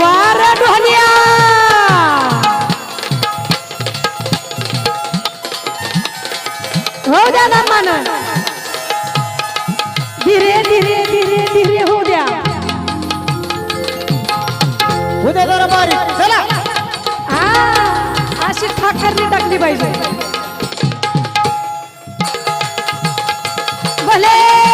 वार ढोलिया हो द्या ना धीरे धीरे धीरे होऊ द्या उद्या जरा बारीक चला. आ, अशी ठाकरली टाकली पाहिजे. भले.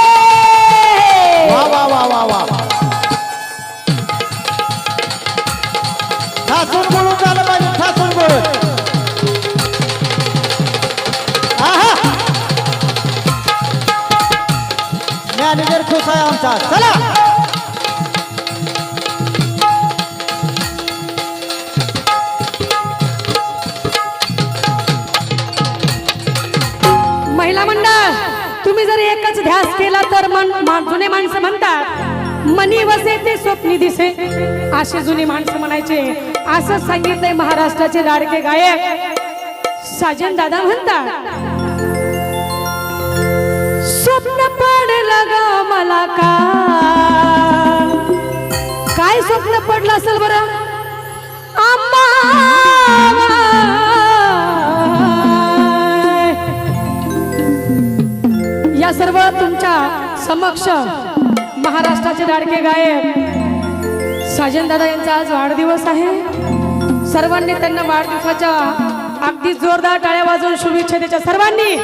मॅनेजर खुश आहे आमचा. चला. महिला मंडळ तुम्ही जर एकच ध्यास केला तर मन जुने माणसं म्हणतात मनी वसे ते स्वप्नी दिसे. असे जुने माणसं म्हणायचे. असं सांगितलंय महाराष्ट्राचे लाडके गायक साजन दादा म्हणतात पडलं ग मला का? काय स्वप्न पडलं असेल बरं? आंबा या सर्व तुमच्या समक्ष महाराष्ट्राचे लाडके गायक साजन दादा यांचा आज वाढदिवस आहे. सर्वांनी त्यांना वाढदिवसाच्या अगदी जोरदार टाळ्या वाजवून शुभेच्छा त्याच्या सर्वांनी.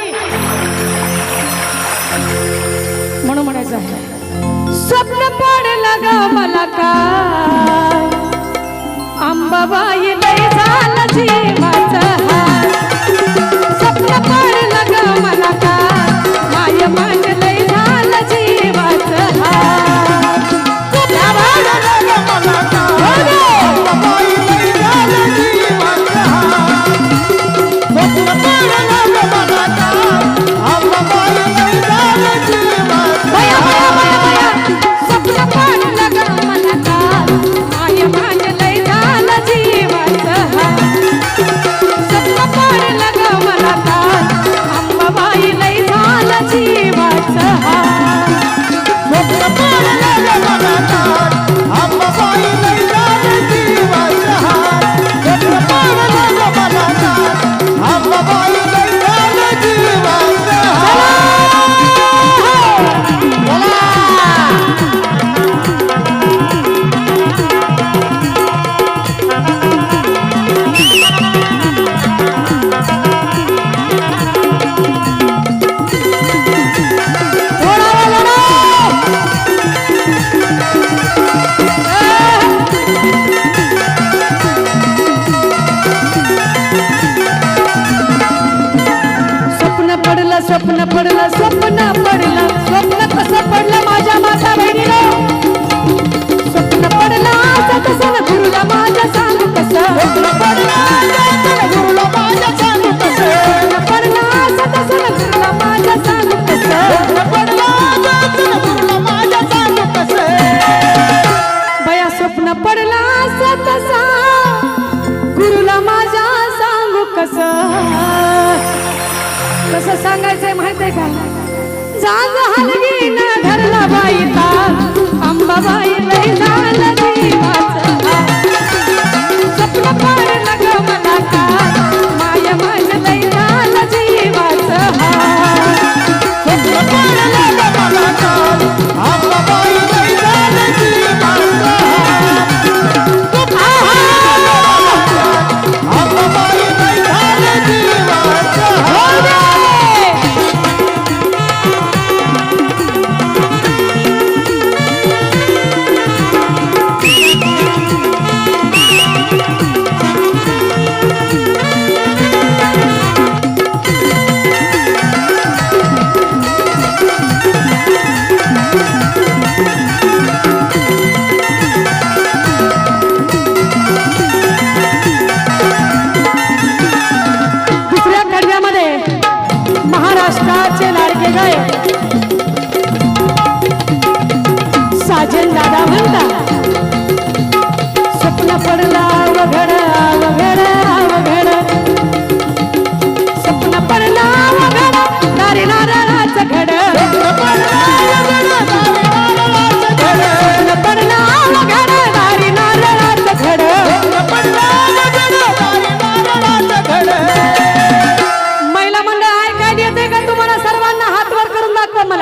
म्हणून म्हणायचं आहे स्वप्न पडलं ग मला का आंबाबाई लय झालं जीवाचं हाल. स्वप्न कसं सांगायचंय माहितीये का? जाग हलगी न धरला बाई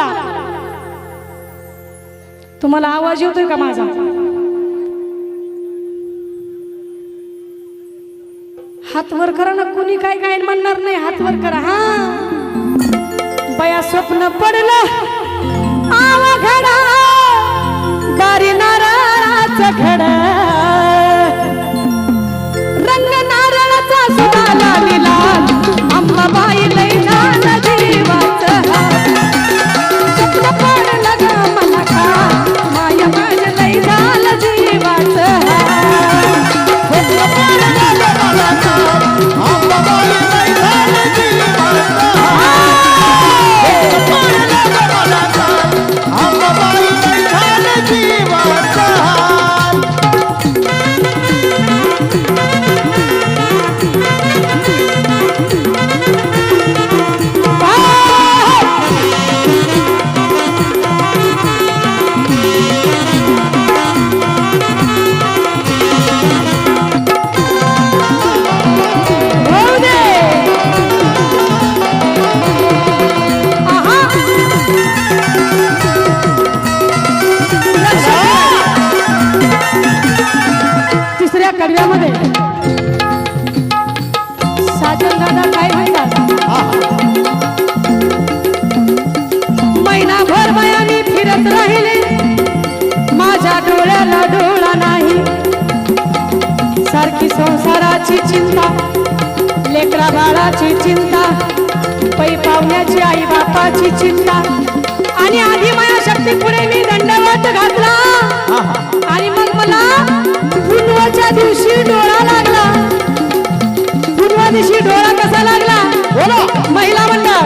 मला तुम्हाला आवाज येतोय का माझा? हात वर करा ना कुणी काय काय म्हणणार नाही हात वर करा हा. बया स्वप्न पडलं आवा घडा बारी नारळाचं घडा तिसऱ्या कडव्यामध्ये साजन दादा काय म्हणतात महिनाभर मायानी फिरत राहिले. माझ्या डोळ्याला डोळा नाही. सारखी संसाराची चिंता लेकरा बाळाची चिंता पै पाहुण्याची आई बापाची चिंता. आणि आधी माया शक्ती पुढे मी दंडवत घातला. आणि मग मला पुनवाच्या दिवशी डोळा लागला. पुनवा दिवशी डोळा कसा लागला? बोलो महिला मंडळ.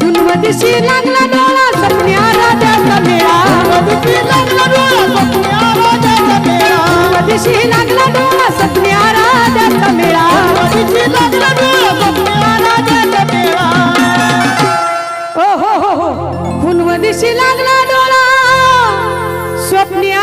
पुनवा दिवशी लागला डोळा सपन्या राजाचा मेळा पुनवा दिवशी लागला डोळा सपन्या राजाचा मेळा ओ हो हो हो. पुनवा दिवशी लागला डोळा स्वप्निया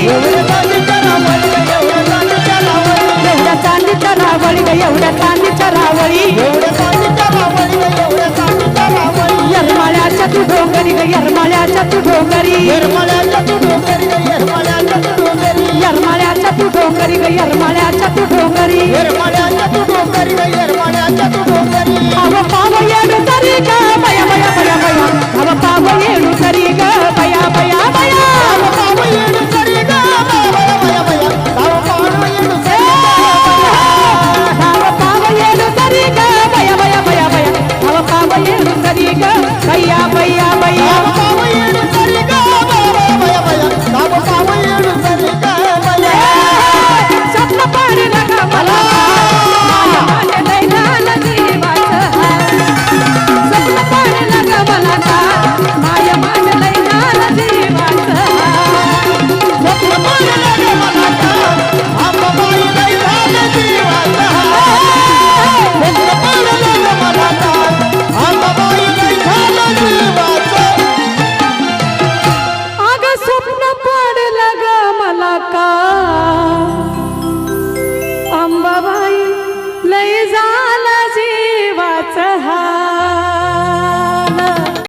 एवढ्या चांदीच्या रावळी एवढ्या चांदीच्या रावळी यरमाळ्याच्या तू डोंगरी ग यरमाळ्याच्या तू डोंगरी यरमाळ्याच्या तू डोंगरी ग यरमाळ्याच्या तू डोंगरी